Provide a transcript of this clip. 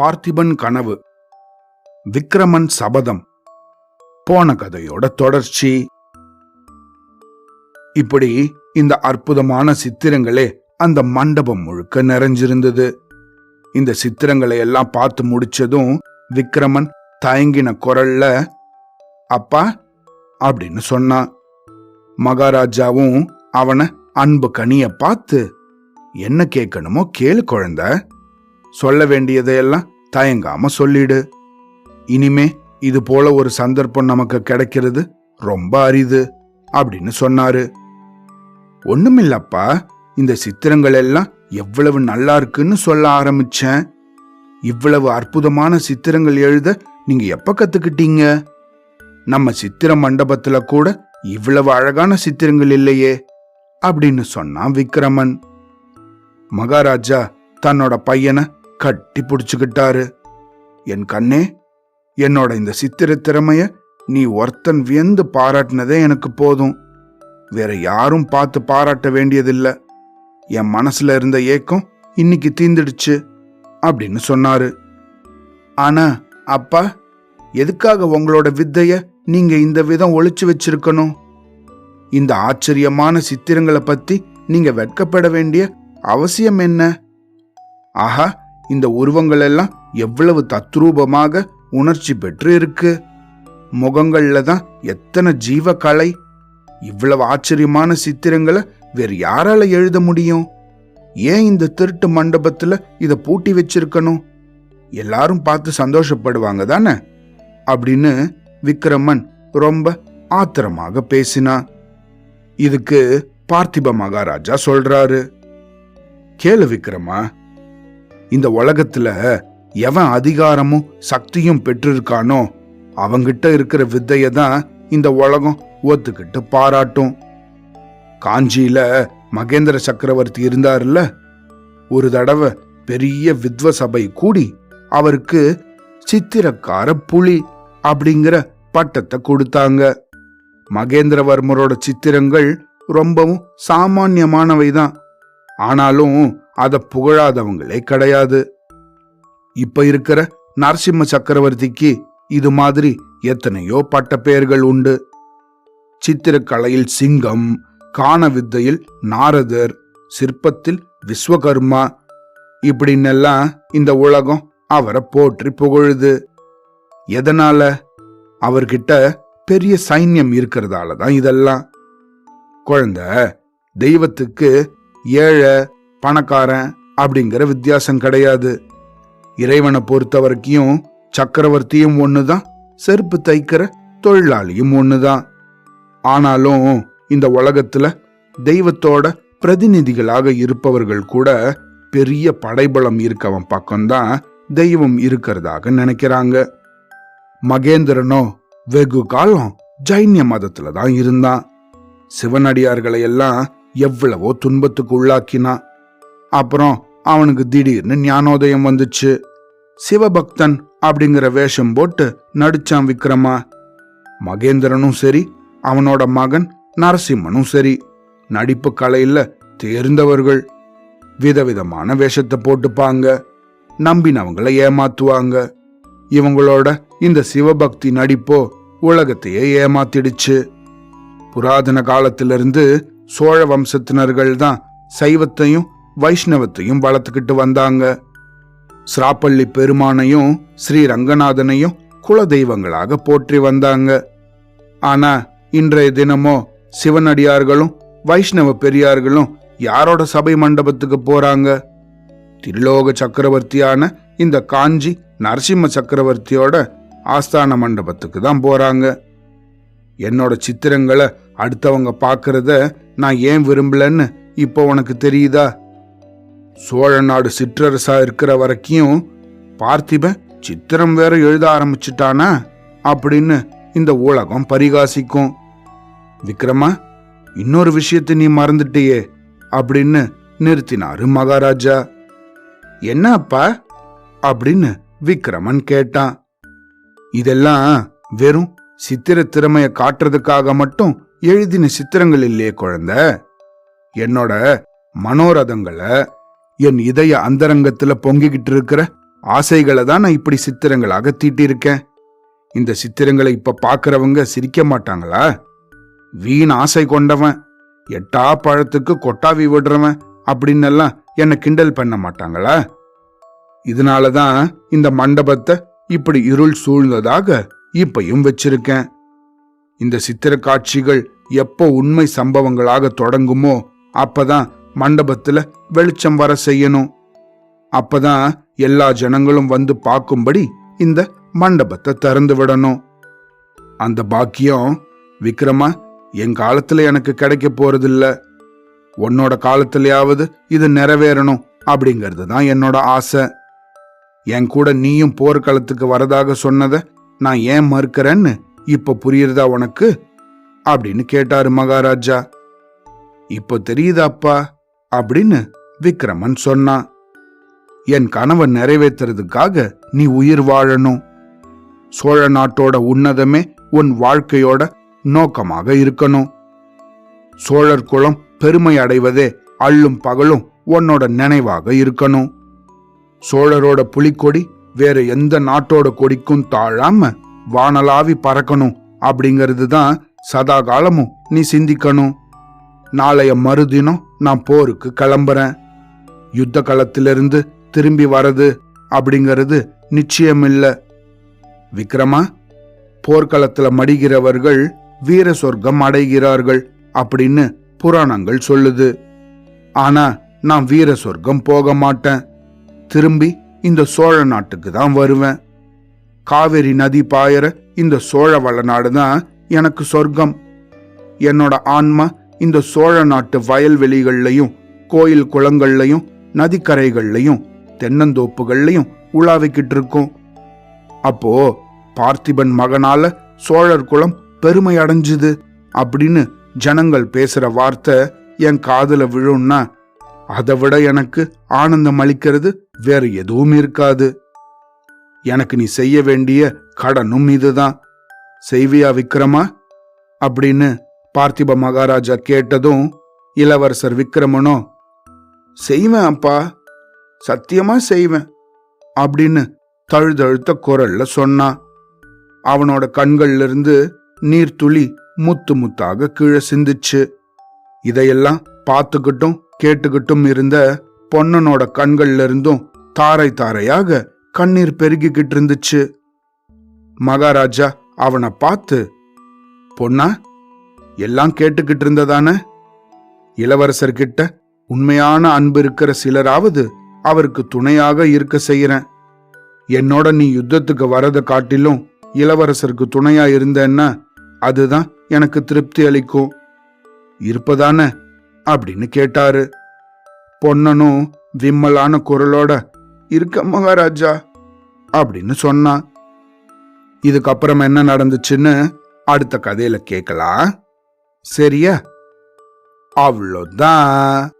பார்த்திபன் கனவு. விக்ரமன் சபதம். போன கதையோட தொடர்ச்சி. இப்படி இந்த அற்புதமான சித்திரங்களே அந்த மண்டபம் முழுக்க நிறைஞ்சிருந்தது. இந்த சித்திரங்களை எல்லாம் பார்த்து முடிச்சதும் விக்ரமன் தயங்கின குரல்ல அப்பா அப்படின்னு சொன்னான். மகாராஜாவும் அவனை அன்பு கனிய பார்த்து என்ன கேட்கணுமோ கேளு குழந்த. சொல்ல வேண்டியதையெல்லாம் தயங்காம சொல்லிடு. இனிமே இது போல ஒரு சந்தர்ப்பம் நமக்கு கிடைக்கிறது ரொம்ப அரிது அப்படின்னு சொன்னாரு. ஒண்ணுமில்லப்பா இந்த சித்திரங்கள் எல்லாம் எவ்வளவு நல்லா இருக்குன்னு சொல்ல ஆரம்பிச்சேன். இவ்வளவு அற்புதமான சித்திரங்கள் எழுத நீங்க எப்ப கத்துக்கிட்டீங்க? நம்ம சித்திர மண்டபத்துல கூட இவ்வளவு அழகான சித்திரங்கள் இல்லையே அப்படின்னு சொன்னான் விக்ரமன் மகாராஜா தன்னோட பையனை கட்டி பிடிச்சுக்கிட்டாரு. என் கண்ணே என்னோட இந்த சித்திர திறமைய நீ ஒருத்தன் வியந்து பாராட்டினதே எனக்கு போதும். வேற யாரும் பார்த்து பாராட்ட வேண்டியதில்லை. என் மனசுல இருந்த ஏக்கம் இன்னைக்கு தீந்துடுச்சு அப்படின்னு சொன்னாரு. ஆனா அப்பா எதுக்காக உங்களோட வித்தைய நீங்க இந்த விதம் ஒழிச்சு வச்சிருக்கணும்? இந்த ஆச்சரியமான சித்திரங்களை பத்தி நீங்க வெட்கப்பட வேண்டிய அவசியம் என்ன? ஆஹா இந்த உருவங்கள் எல்லாம் எவ்வளவு தத்ரூபமாக உணர்ச்சி பெற்று இருக்கு முகங்கள்ல தான் எத்தனை ஜீவ கலை இவ்வளவு ஆச்சரியமான சித்திரங்களை வேறு யாரால எழுத முடியும்? ஏன் இந்த திருட்டு மண்டபத்துல இத பூட்டி வச்சிருக்கணும்? எல்லாரும் பார்த்து சந்தோஷப்படுவாங்க தானே? அப்படின்னு விக்ரமன் ரொம்ப ஆத்திரமாக பேசினான். இதுக்கு பார்த்திப மகாராஜா சொல்றாரு. கேளு விக்ரமா. இந்த உலகத்துல எவன் அதிகாரமும் சக்தியும் பெற்றிருக்கானோ அவங்கிட்ட இருக்கிற வித்தைய தான் இந்த உலகம் ஒத்துக்கிட்டு பாராட்டும். காஞ்சியில மகேந்திர சக்கரவர்த்தி இருந்தாருல்ல? ஒரு தடவை பெரிய வித்வ சபை கூடி அவருக்கு சித்திரக்கார புலி அப்படிங்கிற பட்டத்தை கொடுத்தாங்க. மகேந்திரவர்மரோட சித்திரங்கள் ரொம்பவும் சாமானியமானவை தான் ஆனாலும் அதை புகழாதவங்களே கிடையாது. இப்ப இருக்கிற நரசிம்ம சக்கரவர்த்திக்கு இது மாதிரி எத்தனையோ பட்ட பெயர்கள் உண்டு. சித்திரக்கலையில் சிங்கம் காண வித்தையில் நாரதர் சிற்பத்தில் விஸ்வகர்மா இப்படின்னெல்லாம் இந்த உலகம் அவரை போற்றி புகழுது. எதனால? அவர்கிட்ட பெரிய சைன்யம் இருக்கிறதால தான் இதெல்லாம். குழந்த தெய்வத்துக்கு ஏழை பணக்காரன் அப்படிங்கிற வித்தியாசம் கிடையாது. இறைவனை பொறுத்த வரைக்கும் சக்கரவர்த்தியும் ஒண்ணுதான் செருப்பு தைக்கிற தொழிலாளியும் ஒண்ணுதான். ஆனாலும் இந்த உலகத்துல தெய்வத்தோட பிரதிநிதிகளாக இருப்பவர்கள் கூட பெரிய படைபலம் இருக்கவன் பக்கம்தான் தெய்வம் இருக்கிறதாக நினைக்கிறாங்க. மகேந்திரனோ வெகு காலம் ஜைன்ய மதத்துல தான் இருந்தான். சிவனடியார்களை எல்லாம் எவ்வளவோ துன்பத்துக்கு உள்ளாக்கினான். அப்புறம் அவனுக்கு திடீர்னு ஞானோதயம் வந்துச்சு. சிவபக்தன் அப்படிங்கிற வேஷம் போட்டு நடிச்சான் விக்ரமா. மகேந்திரனும் சரி அவனோட மகன் நரசிம்மனும் சரி. நடிப்பு கலையில தேர்ந்தவர்கள். விதவிதமான வேஷத்தை போட்டுப்பாங்க. நம்பினவங்களை ஏமாத்துவாங்க. இவங்களோட இந்த சிவபக்தி நடிப்போ உலகத்தையே ஏமாத்திடுச்சு. புராதன காலத்திலிருந்து சோழ வம்சத்தினர்கள் தான் சைவத்தையும் வைஷ்ணவத்தையும் வளர்த்துக்கிட்டு வந்தாங்க. சிராப்பள்ளி பெருமானையும் ஸ்ரீ ரங்கநாதனையும் குல தெய்வங்களாக போற்றி வந்தாங்க. ஆனா இன்றைய தினமோ சிவனடியார்களும் வைஷ்ணவ பெரியார்களும் யாரோட சபை மண்டபத்துக்கு போறாங்க? திரிலோக சக்கரவர்த்தியான இந்த காஞ்சி நரசிம்ம சக்கரவர்த்தியோட ஆஸ்தான மண்டபத்துக்கு தான் போறாங்க. என்னோட சித்திரங்களை அடுத்தவங்க பார்க்கறத நான் ஏன் விரும்பலன்னு இப்போ உனக்கு தெரியுதா? சோழ நாடு சிற்றரசா இருக்கிற வரைக்கும் பார்த்திபன் சித்திரம் வேற எழுத ஆரம்பிச்சிட்டானா? அப்படின்னு இந்த உலகம் பரிகாசிக்கும். விக்ரமா இன்னொரு விஷயத்தை நீ மறந்துட்டியே அப்படின்னு நிறுத்தினாரு மகாராஜா. என்ன அப்பா அப்படின்னு விக்ரமன் கேட்டான். இதெல்லாம் வெறும் சித்திர திறமைய காட்டுறதுக்காக மட்டும் எழுதின சித்திரங்கள் இல்லையே குழந்தை என்னோட மனோரதங்களை என் இதய அந்தரங்கத்துல பொங்கிக்கிட்டு இருக்கிற ஆசைகளை தான் நான் இப்படி சித்திரங்களாக தீட்டியிருக்கேன் இந்த சித்திரங்களை இப்ப பாக்குறவங்க சிரிக்க மாட்டாங்களா? வீண் ஆசை கொண்டவன் எட்டா பழத்துக்கு கொட்டாவி விடுறவன் அப்படின்னு எல்லாம் கிண்டல் பண்ண மாட்டாங்களா? இதனாலதான் இந்த மண்டபத்தை இப்படி இருள் சூழ்ந்ததாக இப்பையும் வச்சிருக்கேன். இந்த சித்திர காட்சிகள் எப்போ உண்மை சம்பவங்களாக தொடங்குமோ அப்பதான் மண்டபத்துல வெளிச்சம் வர செய்யணும். அப்பதான் எல்லா ஜனங்களும் வந்து பார்க்கும்படி இந்த மண்டபத்தை திறந்து விடணும். அந்த பாக்கியம் விக்ரமா என் காலத்துல எனக்கு கிடைக்க போறதில்ல. உன்னோட காலத்திலேயாவது இது நிறைவேறணும் அப்படிங்கிறது தான் என்னோட ஆசை. என் கூட நீயும் போர்க்களத்துக்கு வரதாக சொன்னதை நான் ஏன் மறுக்கிறேன்னு இப்ப புரியுறதா உனக்கு? அப்படின்னு கேட்டாரு மகாராஜா. இப்போ தெரியுதாப்பா? அப்படின்னு விக்ரமன் சொன்னான். என் கனவை நிறைவேற்றுறதுக்காக நீ உயிர் வாழணும். சோழ நாட்டோட உன்னதமே உன் வாழ்க்கையோட நோக்கமாக இருக்கணும். சோழர் குலம் பெருமை அடைவதே அள்ளும் பகலும் உன்னோட நினைவாக இருக்கணும். சோழரோட புலிக்கொடி வேற எந்த நாட்டோட கொடிக்கும் தாழாம வானலாவி பறக்கணும் அப்படிங்கிறது தான் சதா காலமும் நீ சிந்திக்கணும். நாளைய மறுதினம் நான் போருக்கு கிளம்புறேன். யுத்த களத்திலிருந்து திரும்பி வரது அப்படிங்கிறது நிச்சயமில்லை. விக்ரமா போர்க்களத்துல மடிகிறவர்கள் வீர சொர்க்கம் அடைகிறார்கள் அப்படின்னு புராணங்கள் சொல்லுது. ஆனா நான் வீர சொர்க்கம் போக மாட்டேன். திரும்பி இந்த சோழ நாட்டுக்கு தான் வருவேன். காவிரி நதி பாயற இந்த சோழ வளநாடு தான் எனக்கு சொர்க்கம். என்னோட ஆன்மா இந்த சோழ நாட்டு வயல்வெளிகள்லையும் கோயில் குளங்கள்லையும் நதிக்கரைகள்லையும் தென்னந்தோப்புகள்லையும் உலாவிக்கிட்டு இருக்கும். அப்போ பார்த்திபன் மகனால சோழர் குளம் பெருமை அடைஞ்சுது அப்படின்னு ஜனங்கள் பேசுற வார்த்தை என் காதல விழும்னா அதை விட எனக்கு ஆனந்தம் அளிக்கிறது வேற எதுவும் இருக்காது. எனக்கு நீ செய்ய வேண்டிய கடனும் இதுதான். செய்வியா விக்ரமா அப்படின்னு பார்த்திப மகாராஜா கேட்டதும் இளவரசர் விக்ரமனோ செய்வேன் அப்பா சத்தியமா செய்வேன் அப்படின்னு தழுதழுத்த குரல்ல சொன்னான் அவனோட கண்கள்ல இருந்து நீர்த்துளி முத்து முத்தாக கீழே சிந்துச்சு. இதையெல்லாம் பார்த்துக்கிட்டும் கேட்டுக்கிட்டும் இருந்த பொன்னனோட கண்கள்ல இருந்தும் தாரை தாரையாக கண்ணீர் பெருகிக்கிட்டு இருந்துச்சு மகாராஜா அவனை பார்த்து பொன்னா எல்லாம் கேட்டுக்கிட்டு இருந்ததானே இளவரசர்கிட்ட உண்மையான அன்பு இருக்கிற சிலராவது அவருக்கு துணையாக இருக்க செய்யறேன். என்னோட நீ யுத்தத்துக்கு வரதை காட்டிலும் இளவரசருக்கு துணையா இருந்தேன்னா அதுதான் எனக்கு திருப்தி அளிக்கும். இருப்பதானே? அப்படின்னு கேட்டாரு. பொன்னனும் விம்மலான குரலோட இருக்க மகாராஜா அப்படின்னு சொன்னான் இதுக்கப்புறம் என்ன நடந்துச்சுன்னு அடுத்த கதையில கேட்கலாம் சரியா? அவ்வளோதான்.